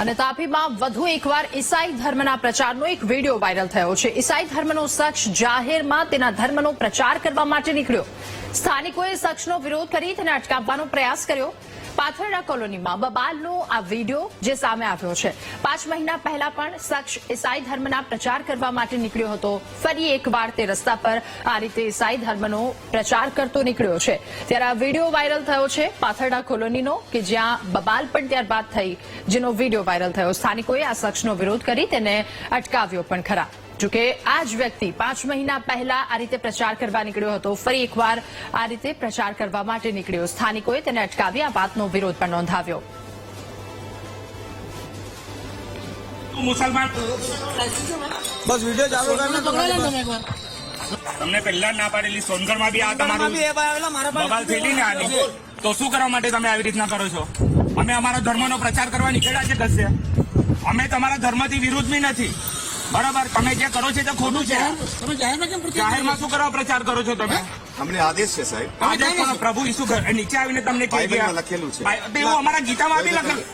અને તાપીમાં વધુ એકવાર ઈસાઈ ધર્મના પ્રચારનો એક વીડિયો વાયરલ થયો છે. ઈસાઈ ધર્મનો શખ્સ જાહેરમાં તેના ધર્મનો પ્રચાર કરવા માટે નીકળ્યો. સ્થાનિકોએ શખ્સનો વિરોધ કરી તેને અટકાવવાનો પ્રયાસ કર્યો. પાથરડા કોલોનીમાં બબાલનો આ વીડિયો જે સામે આવ્યો છે. પાંચ મહિના પહેલા પણ શખ્સ ઈસાઈ ધર્મના પ્રચાર કરવા માટે નીકળ્યો હતો. ફરી એકવાર તે રસ્તા પર આ રીતે ઈસાઈ ધર્મનો પ્રચાર કરતો નીકળ્યો છે. ત્યારે આ વીડિયો વાયરલ થયો છે પાથરડા કોલોનીનો, કે જ્યાં બબાલ પણ ત્યારબાદ થઈ, જેનો વીડિયો વાયરલ થયો. સ્થાનિકોએ આ શખ્સનો વિરોધ કરી તેને અટકાવ્યો પણ ખરા. જોકે આ જ વ્યક્તિ પાંચ મહિના પહેલા આ રીતે પ્રચાર કરવા નીકળ્યો હતો. ફરી એકવાર આ રીતે પ્રચાર કરવા માટે નીકળ્યો. સ્થાનિકોએ તેને અટકાવી આ વાતનો વિરોધ પણ નોંધાવ્યો. મુસલમાન? બસ વીડિયો ચાલુ તમને પહેલા ના પાડેલી સોનગઢમાં બી આ તમારું થયેલી ને આની. તો શું કરવા માટે તમે આવી રીતના કરો છો? અમે અમારા ધર્મનો પ્રચાર કરવા નીકળ્યા છે કશે અમે તમારા ધર્મથી વિરુદ્ધ બી નથી. બરાબર. તમે જે કરો છો તે ખોટું છે. તમે જાહેરમાં કેમ જાહેરમાં શું કરવા પ્રચાર કરો છો તમે? અમને આદેશ છે સાહેબ. આદેશ પણ પ્રભુ ઈસુ નીચે આવીને તમને કહી ગયા. લખેલું છે. એવું અમારા ગીતામાં બી લખેલું.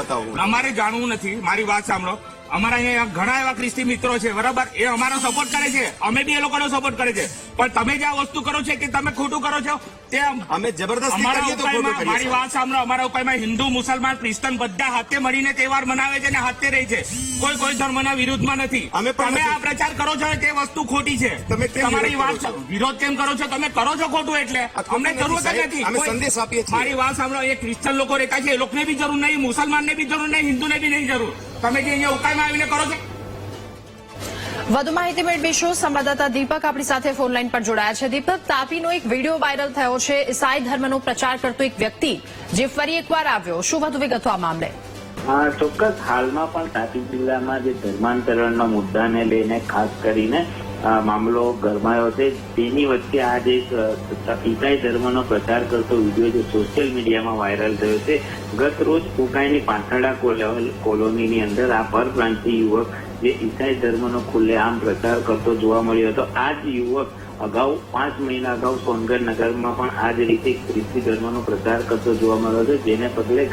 બતાવું. અમારે જાણવું નથી. મારી વાત સાંભળો. અમારા અહીંયા ઘણા એવા ખ્રિસ્તી મિત્રો છે બરાબર? એ અમારો સપોર્ટ કરે છે. અમે બી એ લોકોનો સપોર્ટ કરે છે. પણ તમે જે આ વસ્તુ કરો છો કે તમે ખોટું કરો છો તે અમે જબરદસ્તી કરીએ તો ખોટું કરીએ મારી વાત સાંભળો અમારા ઉપાયમાં હિન્દુ મુસલમાન ક્રિશ્ચન બધા હાથે મળીને તહેવાર મનાવે છે અને હાથે રહી છે. કોઈ કોઈ ધર્મના વિરુદ્ધમાં નથી. અમે તમે આ પ્રચાર કરો છો તે વસ્તુ ખોટી છે. તમે તમારી વાત વિરોધ કેમ કરો છો? તમે કરો છો ખોટું એટલે. અમને જરૂર જ નથી. અમે સંદેશ આપીએ છીએ. મારી વાત સાંભળો એ ક્રિશ્ચન લોકો રહેતા છે એ લોકોને બી જરૂર નહીં મુસલમાનને બી જરૂર નહીં હિન્દુને બી નહીં જરૂર. તમે જે અહીંયા ઉપાયમાં આવીને કરો છો વધુ માહિતી મેળવીશું. સંવાદદાતા દીપક આપણી સાથે ફોન લાઈન પર જોડાયા છે. દીપક, તાપીનો એક વીડિયો વાયરલ થયો છે. ઈસાઈ ધર્મનો પ્રચાર કરતો એક વ્યક્તિ જે ફરી એકવાર આવ્યો. શું વધુ વિગતો આ મામલે? ચોક્કસ. હાલમાં પણ તાપી જિલ્લામાં જે ધર્માંતરણના મુદ્દાને લઈને ખાસ કરીને મામલો ગરમાયો છે. તેની વચ્ચે આજે જે ઈસાઈ ધર્મનો પ્રચાર કરતો વીડિયો જે સોશિયલ મીડિયામાં વાયરલ થયો છે. ગત રોજ ઉકાઈની પાથરડા કોલો- કોલોનીની અંદર આ પરપ્રાંતિ યુવક જે ઈસાઈ ધર્મનો ખુલ્લેઆમ પ્રચાર કરતો જોવા મળ્યો હતો. આ જ યુવક અગાઉ પાંચ મહિના અગાઉ સોનગઢ નગરમાં પણ આ જ રીતે ખ્રિસ્તી ધર્મનો પ્રચાર કરતો જોવા મળ્યો હતો, જેને પગલે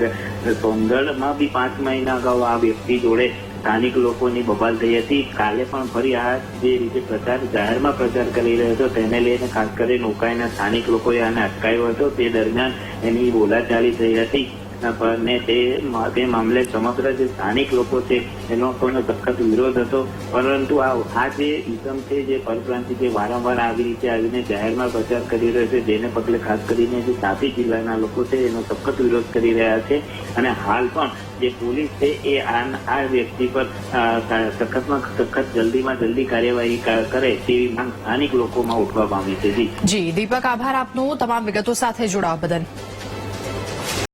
સોનગઢમાં બી પાંચ મહિના અગાઉ આ વ્યક્તિ જોડે સ્થાનિક લોકોની બબાલ થઈ હતી. કાલે પણ ફરી આ જે રીતે પ્રચાર જાહેરમાં પ્રચાર કરી રહ્યો હતો, તેને લઈને ખાસ કરીને ઉકાઈના સ્થાનિક લોકોએ આને અટકાવ્યો હતો. તે દરમિયાન એની બોલાચાલી થઈ હતી. અને તે તે મામલે સમગ્ર જે સ્થાનિક લોકો છે, એનો પણ સખત વિરોધ હતો. પરંતુ આ જે ઇસમ છે, જે પરપ્રાંતિ જે વારંવાર આવી રીતે આવીને જાહેરમાં પ્રચાર કરી રહ્યો છે, જેને પગલે ખાસ કરીને જે તાપી જિલ્લાના લોકો છે, એનો સખત વિરોધ કરી રહ્યા છે. અને હાલ પણ જે પોલીસ છે, એ આ વ્યક્તિ પર સખતમાં સખત જલ્દીમાં જલ્દી કાર્યવાહી કરે તેવી માંગ સ્થાનિક લોકોમાં ઉઠવા પામી છે. જી, દીપક આભાર આપનો. તમામ વિગતો સાથે જોડાવા બદલ.